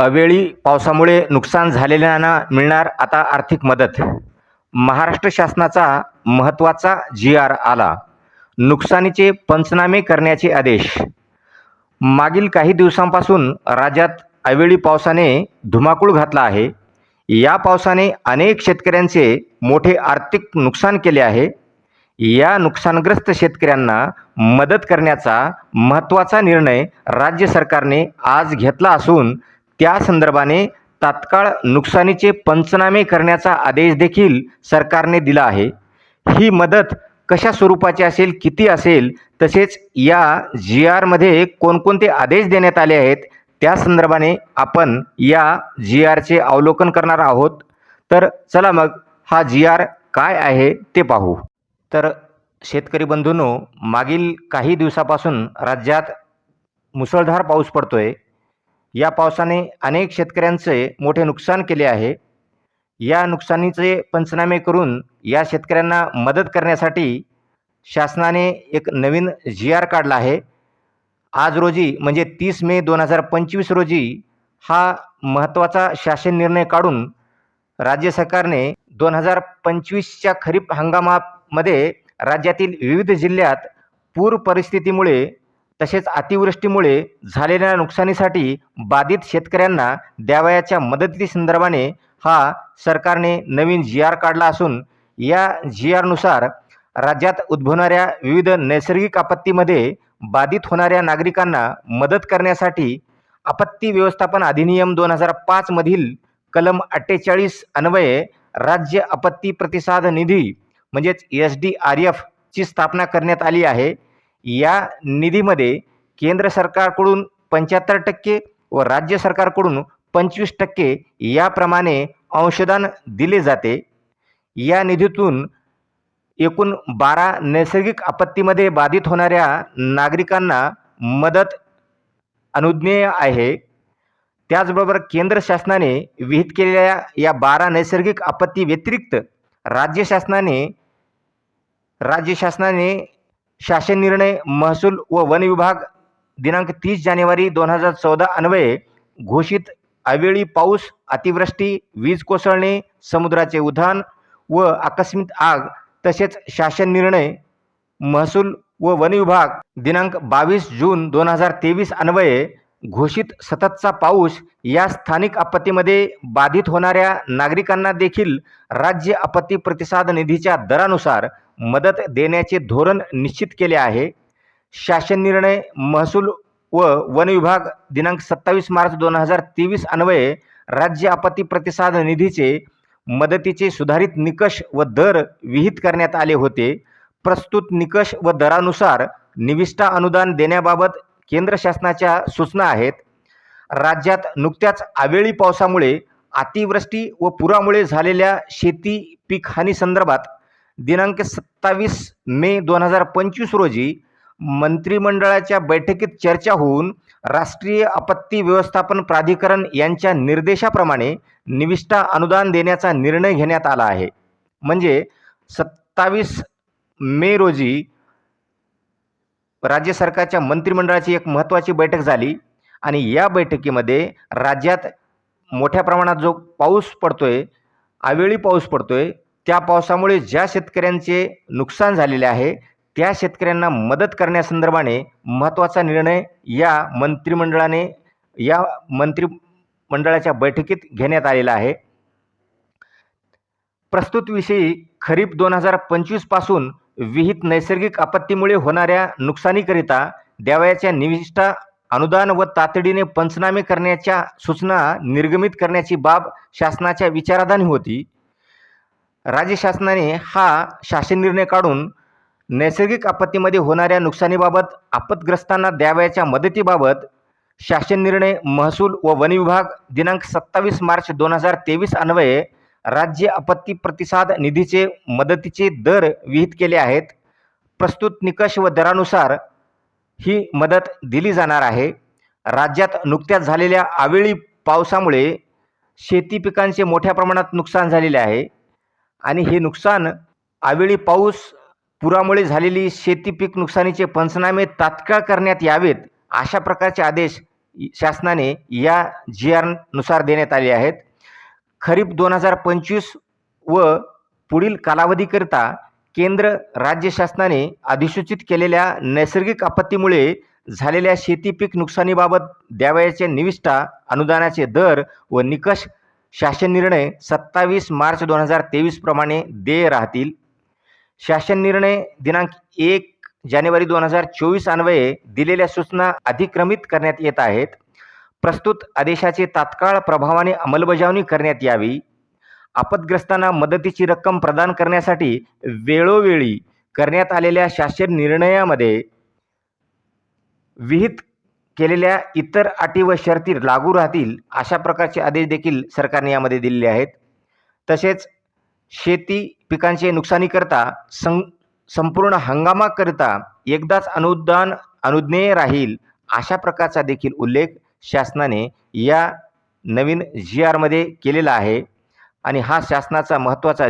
अवेळी पावसामुळे नुकसान झालेल्यांना मिळणार आता आर्थिक मदत. महाराष्ट्र शासनाचा महत्त्वाचा जी आर आला. नुकसानीचे पंचनामे करण्याचे आदेश. मागील काही दिवसांपासून राज्यात अवेळी पावसाने धुमाकूळ घातला आहे. या पावसाने अनेक शेतकऱ्यांचे मोठे आर्थिक नुकसान केले आहे. या नुकसानग्रस्त शेतकऱ्यांना मदत करण्याचा महत्त्वाचा निर्णय राज्य सरकारने आज घेतला असून त्या संदर्भाने तात्काळ नुकसानीचे पंचनामे करण्याचा आदेश देखील सरकारने दिला आहे. ही मदत कशा स्वरूपाची असेल किती असेल तसेच या जी आरमध्ये कोणकोणते आदेश देण्यात आले आहेत त्या संदर्भाने आपण या जी आरचे अवलोकन करणार आहोत. तर चला मग हा जी आर काय आहे ते पाहू. तर शेतकरी बंधूंनो मागील काही दिवसापासून राज्यात मुसळधार पाऊस पडतोय. या पावसाने अनेक शेतकऱ्यांचे मोठे नुकसान केले आहे. या नुकसानीचे पंचनामे करून या शेतकऱ्यांना मदत करण्यासाठी शासनाने एक नवीन जी आर काढला आहे. आज रोजी म्हणजे तीस मे दोन हजार पंचवीस रोजी हा महत्त्वाचा शासन निर्णय काढून राज्य सरकारने दोन हजार पंचवीसच्या खरीप हंगामामध्ये राज्यातील विविध जिल्ह्यात पूर परिस्थितीमुळे तसेच अतिवृष्टीमुळे झालेल्या नुकसानीसाठी बाधित शेतकऱ्यांना द्यावयाच्या मदती संदर्भाने हा सरकारने नवीन जी आर काढला असून या जी आरनुसार राज्यात उद्भवणाऱ्या विविध नैसर्गिक आपत्तीमध्ये बाधित होणाऱ्या नागरिकांना मदत करण्यासाठी आपत्ती व्यवस्थापन अधिनियम दोन हजार पाचमधील कलम अठ्ठेचाळीस अन्वये राज्य आपत्ती प्रतिसाद निधी म्हणजेच एस डी आर एफची स्थापना करण्यात आली आहे. या निधीमध्ये केंद्र सरकारकडून पंच्याहत्तर टक्के व राज्य सरकारकडून पंचवीस टक्के याप्रमाणे अंशदान दिले जाते. या निधीतून एकूण बारा नैसर्गिक आपत्तीमध्ये बाधित होणाऱ्या नागरिकांना मदत अनुज्ञेय आहे. त्याचबरोबर केंद्र शासनाने विहित केलेल्या या बारा नैसर्गिक आपत्ती व्यतिरिक्त राज्य शासनाने राज्य शासनाने शासन निर्णय महसूल व वन विभाग दिनांक तीस जानेवारी दोन हजार चौदा अन्वये घोषित अवेळी पाऊस अतिवृष्टी वीज कोसळणे समुद्राचे उधाण व आकस्मिक आग तसेच शासन निर्णय महसूल व वन विभाग दिनांक बावीस जून दोन हजार तेवीस अन्वये घोषित सततचा पाऊस या स्थानिक आपत्तीमध्ये बाधित होणाऱ्या नागरिकांना देखील राज्य आपत्ती प्रतिसाद निधीच्या दरानुसार मदत देण्याचे धोरण निश्चित केले आहे. शासन निर्णय महसूल व वन विभाग दिनांक सत्तावीस मार्च दोन हजार तेवीस अन्वये राज्य आपत्ती प्रतिसाद निधीचे मदतीचे सुधारित निकष व दर विहित करण्यात आले होते. प्रस्तुत निकष व दरानुसार निविष्ठा अनुदान देण्याबाबत केंद्र शासनाच्या सूचना आहेत. राज्यात नुकत्याच अवेळी पावसामुळे अतिवृष्टी व पुरामुळे झालेल्या शेती पीक हानी संदर्भात दिनांक सत्तावीस मे दोन हजार पंचवीस रोजी मंत्रिमंडळाच्या बैठकीत चर्चा होऊन राष्ट्रीय आपत्ती व्यवस्थापन प्राधिकरण यांच्या निर्देशाप्रमाणे निविष्ठा अनुदान देण्याचा निर्णय घेण्यात आला आहे. म्हणजे सत्तावीस मे रोजी राज्य सरकारच्या मंत्रिमंडळाची एक महत्त्वाची बैठक झाली आणि या बैठकीमध्ये राज्यात मोठ्या प्रमाणात जो पाऊस पडतोय अवेळी पाऊस पडतोय त्या पावसामुळे ज्या शेतकऱ्यांचे नुकसान झालेले आहे त्या शेतकऱ्यांना मदत करण्यासंदर्भाने महत्त्वाचा निर्णय या मंत्रिमंडळाने या मंत्रिमंडळाच्या बैठकीत घेण्यात आलेला आहे. प्रस्तुतविषयी खरीप दोन हजार पंचवीसपासून विहित नैसर्गिक आपत्तीमुळे होणाऱ्या नुकसानीकरिता द्यावयाच्या निविष्ठा अनुदान व तातडीने पंचनामे करण्याच्या सूचना निर्गमित करण्याची बाब शासनाच्या विचाराधानी होती. राज्य शासनाने हा शासन निर्णय काढून नैसर्गिक आपत्तीमध्ये होणाऱ्या नुकसानीबाबत आपतग्रस्तांना द्यावयाच्या मदतीबाबत शासन निर्णय महसूल व वन विभाग दिनांक सत्तावीस मार्च दोन हजार तेवीस अन्वये राज्य आपत्ती प्रतिसाद निधीचे मदतीचे दर विहित केले आहेत. प्रस्तुत निकष व दरानुसार ही मदत दिली जाणार आहे. राज्यात नुकत्याच झालेल्या आवेळी पावसामुळे शेती पिकांचे मोठ्या प्रमाणात नुकसान झालेले आहे. आणि हे नुकसान आवेळी पाऊस पुरामुळे झालेली शेती पीक नुकसानीचे पंचनामे तात्काळ करण्यात यावेत अशा प्रकारचे आदेश शासनाने या जी आरनुसार देण्यात आले आहेत. खरीप दोन हजार पंचवीस व पुढील कालावधीकरिता केंद्र राज्य शासनाने अधिसूचित केलेल्या नैसर्गिक आपत्तीमुळे झालेल्या शेती पीक नुकसानीबाबत द्यावयाचे निविष्ठा अनुदानाचे दर व निकष शासन निर्णय सत्तावीस मार्च दोन हजार तेवीसप्रमाणे देय राहतील. शासन निर्णय दिनांक एक जानेवारी दोन हजार चोवीस अन्वये दिलेल्या सूचना अधिक्रमित करण्यात येत आहेत. प्रस्तुत आदेशाचे तात्काळ प्रभावाने अंमलबजावणी करण्यात यावी. आपदग्रस्तांना मदतीची रक्कम प्रदान करण्यासाठी वेळोवेळी करण्यात आलेल्या शासन निर्णयामध्ये विहित केलेल्या इतर अटी व शर्ती लागू राहतील अशा प्रकारचे आदेश देखील सरकारने यामध्ये दिलेले आहेत. तसेच शेती पिकांचे नुकसानीकरता सं संपूर्ण हंगामाकरिता एकदाच अनुदान अनुज्ञेय राहील अशा प्रकारचा देखील उल्लेख शासनाने या नवीन जी आरमध्ये केलेला आहे. आणि हा शासनाचा महत्त्वाचा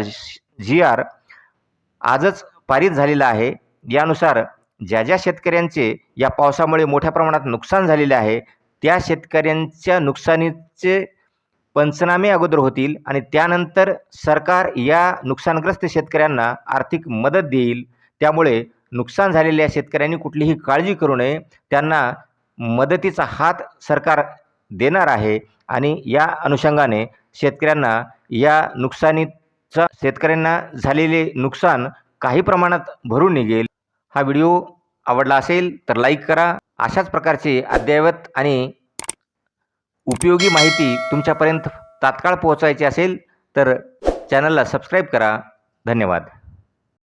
जी आर आजच पारित झालेला आहे. यानुसार ज्या ज्या शेतकऱ्यांचे या पावसामुळे मोठ्या प्रमाणात नुकसान झालेले आहे त्या शेतकऱ्यांच्या नुकसानीचे पंचनामे अगोदर होतील आणि त्यानंतर सरकार या नुकसानग्रस्त शेतकऱ्यांना आर्थिक मदत देईल. त्यामुळे नुकसान झालेल्या शेतकऱ्यांनी कुठलीही काळजी करू नये. त्यांना मदतीचा हात सरकार देणार आहे आणि या अनुषंगाने शेतकऱ्यांना या नुकसानीचा शेतकऱ्यांना झालेले नुकसान काही प्रमाणात भरून निघेल. हा व्हिडिओ आवडला असेल तर लाईक करा. अशाच प्रकारची अद्ययावत आणि उपयोगी माहिती तुमच्यापर्यंत तात्काळ पोहोचायची असेल तर चॅनलला सबस्क्राईब करा. धन्यवाद.